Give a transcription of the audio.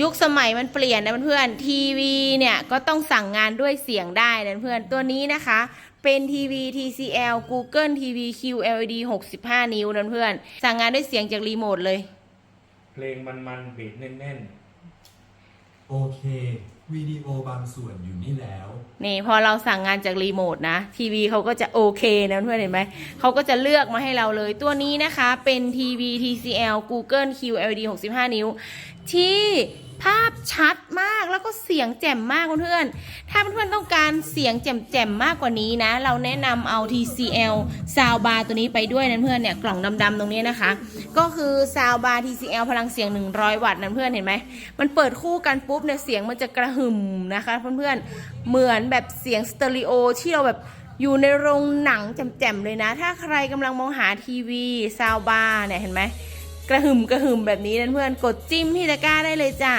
ยุคสมัยมันเปลี่ยนนะเพื่อนๆทีวีเนี่ยก็ต้องสั่งงานด้วยเสียงได้นะเพื่อนตัวนี้นะคะ เป็นทีวี TCL Google TV QLED 65 นิ้วนะเพื่อนสั่งงานด้วยเสียงจากรีโมทเลย เพลงมันๆบีดแน่น โอเควิดีโอบางส่วนอยู่นี่แล้ว นี่พอเราสั่งงานจากรีโมทนะ ทีวีเขาก็จะโอเคนะเพื่อนเห็นไหม เขาก็จะเลือกมาให้เราเลย ตัวนี้นะคะเป็นทีวี TCL Google QLED 65 นิ้ว ที่ภาพชัดมาก แล้วก็เสียงแจ่มมากเพื่อนๆถ้าเพื่อนๆต้องการเสียงแจ่มๆมากกว่านี้นะ เราแนะนำเอา TCL Soundbar ตัวนี้ไปด้วยนะเพื่อนเนี่ยกล่องดำๆตรงนี้นะคะ ก็คือ Soundbar TCL พลังเสียง 100 วัตต์นะเพื่อนเห็นไหมมันเปิดคู่กันปุ๊บเนี่ยเสียงมันจะกระหึ่มนะคะเพื่อนๆเหมือนแบบเสียงสเตอริโอที่เราแบบอยู่ในโรงหนังแจ่มๆเลยนะ ถ้าใครกำลังมองหาทีวีซาวบาร์เนี่ยเห็นไหมกระหึ่มกระหึ่มแบบนี้นะเพื่อนกดจิ้มที่ตะกร้าได้เลยจ้า